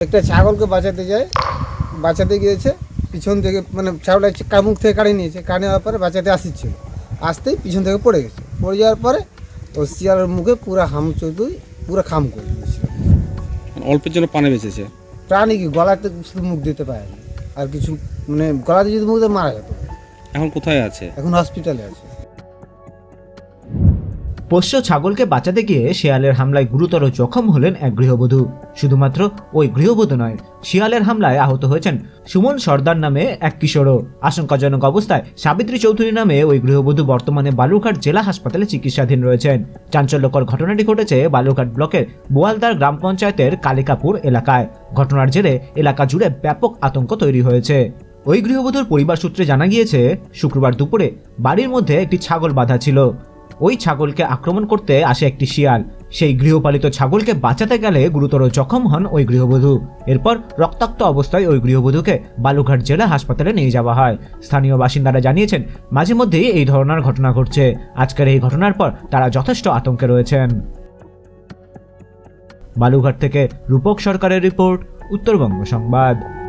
একটা ছাগলকে বাঁচাতে যায় বাঁচাতে গিয়েছে পিছন থেকে মানে ছাগলটা কামুক থেকে কাড়ে নিয়েছে কাড়ে নেওয়ার পরে বাঁচাতে আসছিল। আসতেই পিছন থেকে পড়ে গেছে। পড়ে যাওয়ার পরে ও শিয়ালের মুখে পুরো হাম চৌধুরী পুরো খাম করে দিয়েছিল। অল্পের জন্য পানে বেঁচেছে? প্রাণী কি গলাতে শুধু মুখ দিতে পারে না আর কিছু মানে গলাতে যদি মুখ দিয়ে মারা যেত। এখন কোথায় আছে? এখন হসপিটালে আছে। পোষ্য ছাগলকে বাঁচাতে গিয়ে শেয়ালের হামলায় গুরুতর জখম হলেন এক গৃহবধূ। শুধুমাত্র ওই গৃহবধূ নয়, শিয়ালের হামলায় আহত হয়েছেন সুমন সর্দার নামে এক কিশোরও। আশঙ্কাজনক অবস্থায় সাবিত্রী চৌধুরী নামে ওই গৃহবধূ বর্তমানে বালুরঘাট জেলা হাসপাতালে চিকিৎসাধীন রয়েছেন। চাঞ্চল্যকর ঘটনাটি ঘটেছে বালুরঘাট ব্লকের বোয়ালদার গ্রাম পঞ্চায়েতের কালিকাপুর এলাকায়। ঘটনার জেরে এলাকা জুড়ে ব্যাপক আতঙ্ক তৈরি হয়েছে। ওই গৃহবধূর পরিবার সূত্রে জানা গিয়েছে, শুক্রবার দুপুরে বাড়ির মধ্যে একটি ছাগল বাঁধা ছিল। ওই ছাগলকে আক্রমণ করতে আসে একটি শিয়াল। সেই গৃহপালিত ছাগলকে বাঁচাতে গেলে গুরুতর জখম হন ওই গৃহবধূ। এরপর রক্তাক্ত অবস্থায় ওই গৃহবধূকে বালুঘাট জেলা হাসপাতালে নিয়ে যাওয়া হয়। স্থানীয় বাসিন্দারা জানিয়েছেন, মাঝে মধ্যেই এই ধরনের ঘটনা ঘটছে। আজকের এই ঘটনার পর তারা যথেষ্ট আতঙ্কে রয়েছেন। বালুঘাট থেকে রূপক সরকারের রিপোর্ট, উত্তরবঙ্গ সংবাদ।